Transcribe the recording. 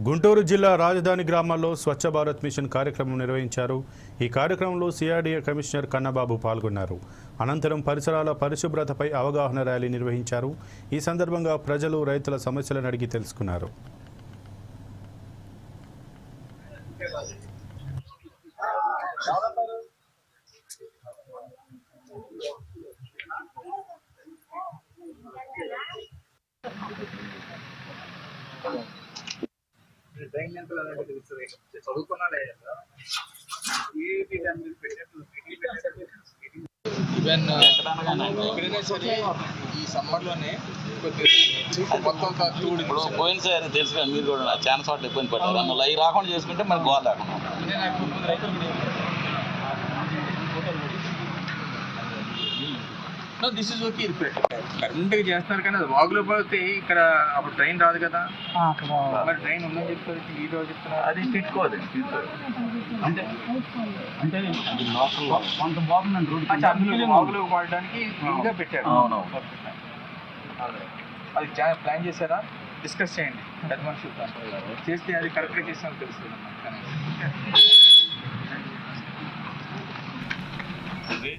గుంటూరు జిల్లా రాజధాని గ్రామాల్లో స్వచ్ఛ భారత్ మిషన్ కార్యక్రమం నిర్వహించారు. ఈ కార్యక్రమంలో సిఆర్డీఏ కమిషనర్ కన్నబాబు పాల్గొన్నారు. అనంతరం పరిసరాల పరిశుభ్రతపై అవగాహన ర్యాలీ నిర్వహించారు. ఈ సందర్భంగా ప్రజలు రైతుల సమస్యలను అడిగి తెలుసుకున్నారు. డ్రైన్ ఎంత అలాంటి తెలుస్తుంది చదువుకున్నా లేదా? ఈవెన్ ఎక్కడైనా సరే ఈ సమ్మర్లోనే మొత్తం టూ ఇప్పుడు పోయినసారి తెలుసు కదా మీరు కూడా చాలా చోట్ల ఇబ్బంది పడ్డారు మళ్ళీ అవి రాకుండా చేసుకుంటే మనకు goal no this is okay ఇరిపేట్ current చేస్తున్నారు కానీ అది వాగులో పోతే ఇక్కడ అప్పుడు ట్రైన్ రాదు కదా. మరి ట్రైన్ ఉందని చెప్తారు ఈ రోజు చెప్తున్నారు. అది తిట్టుకోదు అంటే అంటే కొంత బాగుందండి రోడ్ అందులో వాగులో పడడానికి ఫ్రీగా పెట్టారు. అది. ప్లాన్ చేశారా? డిస్కస్ చేయండి. పెద్ద చేస్తే అది కరెక్ట్గా చేస్తామని తెలుసు Okay.